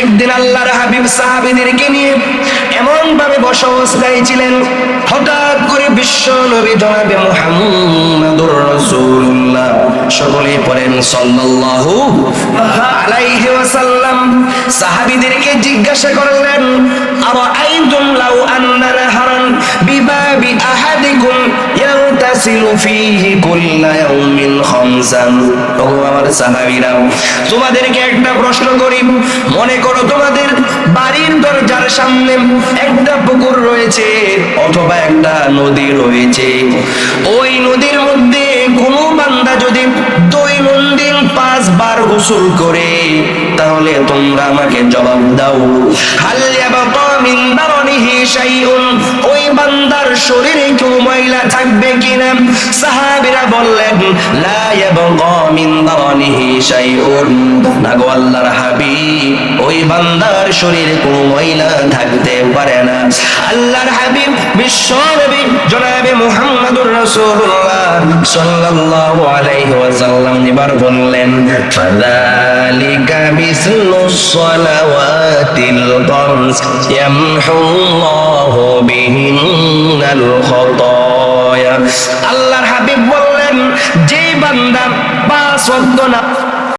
একদিন আল্লাহর হাবিব সাহাবীদেরকে নিয়ে এমন ভাবে বসা অবস্থায় ছিলেন হঠাৎ করে বিশ্ব নবী জনাবে মুহাম্মাদুর রাসূলুল্লাহ। সকলে পড়েন সাল্লাল্লাহু আলাইহি ওয়াসাল্লাম সাহাবীদেরকে জিজ্ঞাসা করলেন, আরাআইতুম লাউ আন্না নাহারান বিবাবি আহাদিকুম ইয়াগতাসিলু ফীহি কুল্লা ইয়াউমিন তোমাদেরকে একটা প্রশ্ন করি। মনে করো তোমাদের বাড়ির দরজার সামনে একটা পুকুর রয়েছে, অথবা একটা নদী রয়েছে। ওই নদীর মধ্যে কোনো বান্দা যদি দৈনন্দিন পাঁচবার গোসল করে, তাহলে তোমরা আমাকে জবাব দাও। হাল্লিয়া বাবা মিন্দারনিহি শাইউন। ওই বান্দার শরীরে কেউ ময়লা থাকবে কিনা? সাহাবীরা বললেন, লা ইয়াবগা মিন দারনিহি শাইউন। না গো আল্লাহর ওই বান্দার শরীরে কোনো ময়লা থাকতে পারে না। আল্লাহর বিশ্ব নবী জনাবে মুহাম্মদুর রাসূলুল্লাহ সাল্লাল্লাহু আলাইহি ওয়াসাল্লাম এবার বললেন, ফাযালিকা মিসলুস সালাওয়াতিল খামস ইয়ামহুল্লাহু আল্লাহর হাবিব বললেন যে বান্দা পাঁচ ওয়াক্ত নামাজ